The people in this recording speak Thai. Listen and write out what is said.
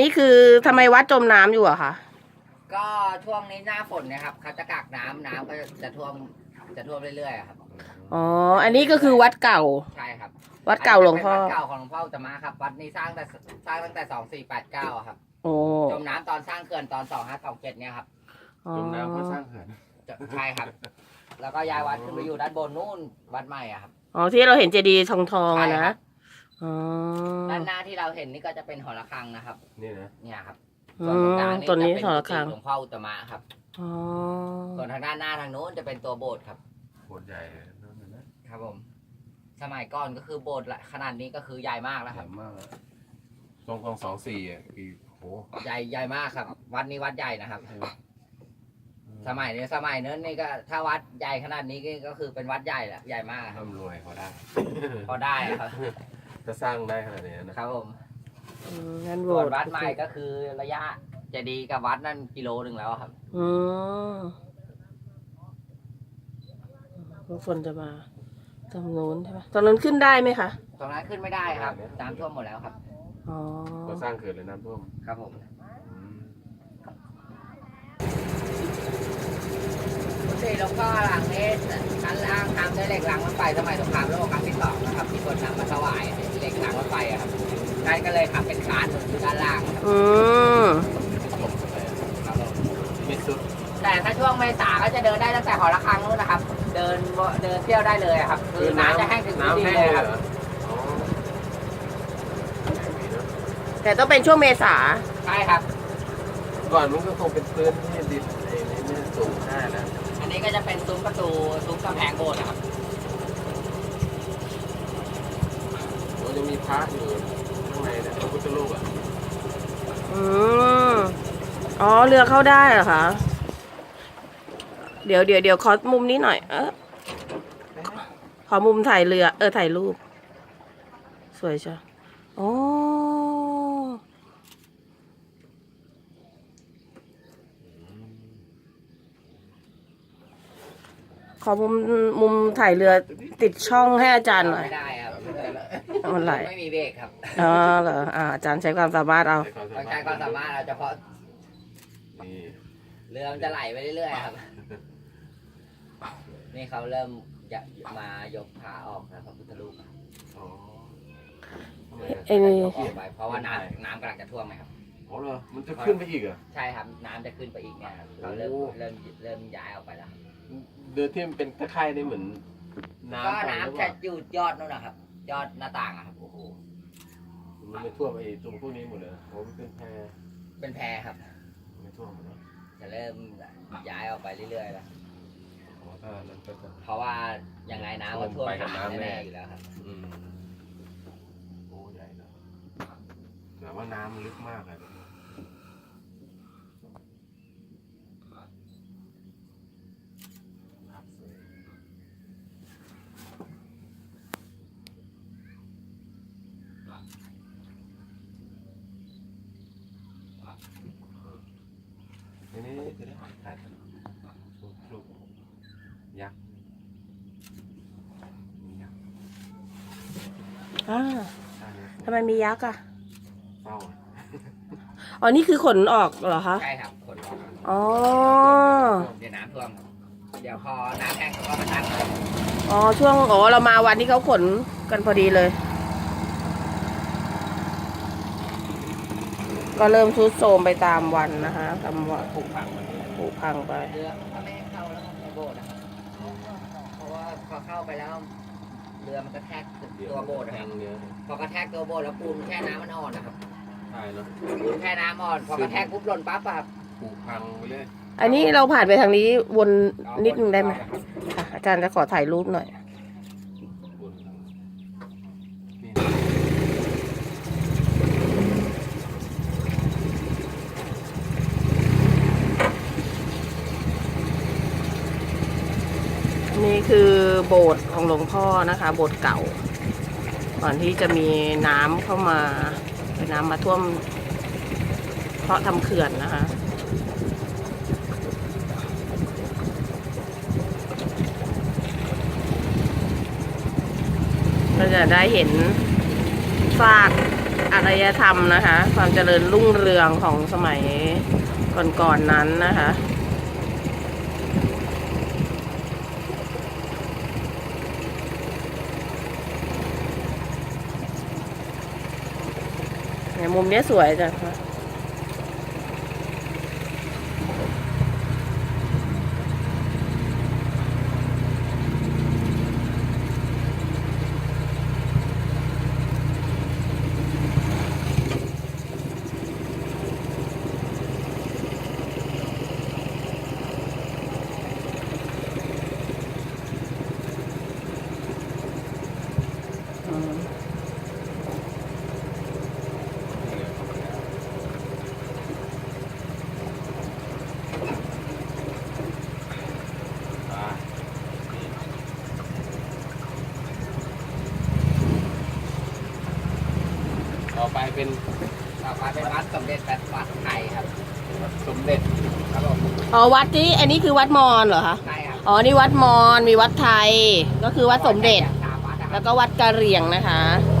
นี้คือทำไมวัดจมน้ำอยู่อะคะ ก็ช่วงนี้หน้าฝนเนะครับเขาจะกักน้ำน้ำก็จะท่วมจะท่วมเรื่อยๆอะครับอ๋อ อันนี้ก็คือวัดเก่า ใช่ครับวัดเก่าหลวงพ่อนนี้เป็นวัดเก่าของหลวงพ่ออุตตมะครับ วัดนี้สร้างแต่สร้างตั้งแต่สองสี่แปดเก้าครับโอ้จมน้ำตอนสร้างเขื่อนตอนสองห้าสองเจ็ดเนี่ยครับอ๋อจมน้ำเพื่อสร้างเขื่อนจะใช่ครับ แล้วก็ย้ายวัดขึ้นไปอยู่ด้านบนนู่นวัดใหม่อะครับ อ๋อที่เราเห็นเจดีย์ทองทองๆอะใช่ครันะบ อ๋อด้านหน้าที่เราเห็นนี่ก็จะเป็นหอระฆังนะครับ นี่นะ เนี่ยครับอืส่วนตรงกมลางตัวนี้จะเป็ถอดระฆังกุฏิหลวงพ่ออุตตมะครับ อ๋อส่วนทางด้านหน้าทางโน้นจะเป็นตัวโบสถ์ครับ โคตรใหญ่นั่นนะครับผม สมัยก่อนก็คือโบสถ์ละขนาดนี้ก็คือใหญ่มากแล้วใหคญ่รับ มากอะตรงกองสองสี่อะปีโหใหญ่ใหญ่มากครับ วัดนี้วัดใหญ่นะครับ สมัยนี้สมัยนั้นนี่ก็ถ้าวัดใหญ่ขนาดนี้ก็คือเป็นวัดใหญ่แหละใหญ่มากครับร่ำรวยเขาได้ พอได้ครับ ถ้าสร้างได้ขนาดนี้นะครับผมอืมงั้นโบส่วสนถ์วัดใหม่ก็คือระยะเจะดีย์กับวัดนั่นกิโลหนึ่งแล้วครับ อืมทุกคนจะมาตรงนู้นใช่ไหมตรงนั้นขึ้นได้ไหมคะ ตรงนั้นขึ้นไม่ได้ครับน้ำท่วมหมดแล้วครับ อ๋อ ก็สร้างเขื่อนเลยน้ำท่วมครับผม อืมกุฏิหลวงพ่อหลังนี้ชั้นล่างทำด้วยเหล็กรางรถไฟสมัยสงครามโลกครั้งที่สองนะครับที่คนนำมาถวายเหล็กรางรถไฟอะครับท่านก็เลยทำเป็นคานอยู่ด้านล่างครับอืมตกไปครับผมมิดสุดแต่ถ้าช่วงเมษาก็จะเดินได้ตั้งแต่หอระฆังนู้นนะครับ เดินเดินเที่ยวได้เลยอะครับ คือน้ำจะแห้งถึงพื้นน้ำดินแห้งเลยเลยครับเหรออ๋อดีนะแต่ต้องเป็นช่วงเมษา ใช่ครับ ก่อนมันก็คงเป็นพื้นที่ดินไอ้นี่ไม่ได้สูงห้านะอันนี้ก็จะเป็นซุ้มประตูซุ้มกำแพงโบสถ์นะครับ มันจะมี พระอยู่ข้างในนะพระพุทธรูปอะอืมอ๋อเรือเข้าได้เหรอคะ เดี๋ยวเดี๋ยวเดี๋ยวขอมุมนี้หน่อย เออขอมุมถ่ายเรือ เออถ่ายรูป สวยจ้ะโอ้ขอมุมมุมถ่ายเรือติดช่องให้อาจารย์หน่อย ไม่ได้ ครับมันไหลไม่มีเบรกครับอ๋อเหรออ่าอาจารย์ใช้ความสามารถเอาใช้ความต้องสามารถใช้ความสามารถเราเฉพาะนี่เรือมันจะไหลไปเรื่อยๆครับ นี่เขาเริ่มจะมายกขาออกนะครับพระพุทธรูปครับอ๋อทำไมไอ้นี่ยกออกไปเพราะว่าน้ำน้ำกำลังจะท่วมไหมครับ อ๋อเหรอมันจะขึ้นไปอีกเหรอะ ใช่ครับ น้ำจะขึ้นไปอีกเนี่ยครับเขาเริ่มโอ้ เริ่มเริ่มย้ายออกไปแล้วครับเดือนที่มันเป็นคล้ายๆได้เหมือนน้ำก็ก่อหรือน้ำเปจะล่าอยู่ยอดนู่นนะครับ ยอดหน้าต่างอะครับโอ้โหมันไม่ท่วมไอ้ตรงพวกนี้หมดเลยโอ้มันเป็นแพรเป็นแพรครับ ไม่ท่วมหมดเนอะจะเริ่มย้ายออกไปเรื่อยๆแล้วอ๋อถ้านั้นก็จะ เพราะว่ายังไงน้ำก็ท่วมไปกับขาน้ำแน่ แน่ๆอยู่แล้วครับ อืมโอ้ใหญ่เนอะแต่ว่าน้ำมันลึกมากเลยภาพสวย นี่นี่นี่จะได้ถ่ายรูปรูปยักษ์มียักษ์อ่าใช่เลยทำไมมียักษ์อะเฝ้าอ๋อ นี่คือขนออกเหรอคะ ใช่ครับขนออกครับอ๋อ เดี๋ยวน้ำท่วมครับเดี๋ยวพอน้ำแห้งเขาก็มาตั้งครับอ๋อ ช่วงอ๋อเรามาวันที่เขาขนกันพอดีเลย ก็เริ่มทุดโทรมไปตามวันนะคะตามวันปลูกฝังมันผุพังไปเรือถ้าไม่ให้เข้าแล้วในโบสถ์นะครับเพราะว่าพอเข้าไปแล้ว เรือมันกระแทกตัวโบสถ์นะแทครับงเนี้ยพอกระแทกตัวโบสถ์แล้วปูนแช่น้ำมันอ่อนนะครับใช่เนาะปูนแช่น้ำอ่อน พอกระแทกปุ๊บหล่นปั๊บอะครับผูกพังไปเลยอันนี้เราผ่านไปทางนี้วนนิดนึงได้ไหมค่ะอาจารย์จะขอถ่ายรูปหน่อย บนนี่ นี่คือ โบสถ์ของหลวงพ่อนะคะ โบสถ์เก่า ก่อนที่จะมีน้ำเข้ามาเป็นน้ำมาท่วม เพราะทำเขื่อนนะคะก็จะได้เห็นซากอารยธรรมนะคะ ความเจริญรุ่งเรืองของสมัยก่อนๆนั้นนะคะ เนี่ยมุมเนี้ยสวยจังคะ ต่อไปเป็นต่อไปเป็นวัดสมเด็จแบบวัดไทยครับสมเด็จครับผมอ๋อวัดที่อันนี้คือวัดมอญเหรอคะใช่ครับอ๋อนี่วัดมอญมีวัดไทย ก็คือวัดสมเด็จ สามวัดนะครัแล้บวก็วัดกะเหรี่ยงนะคะใ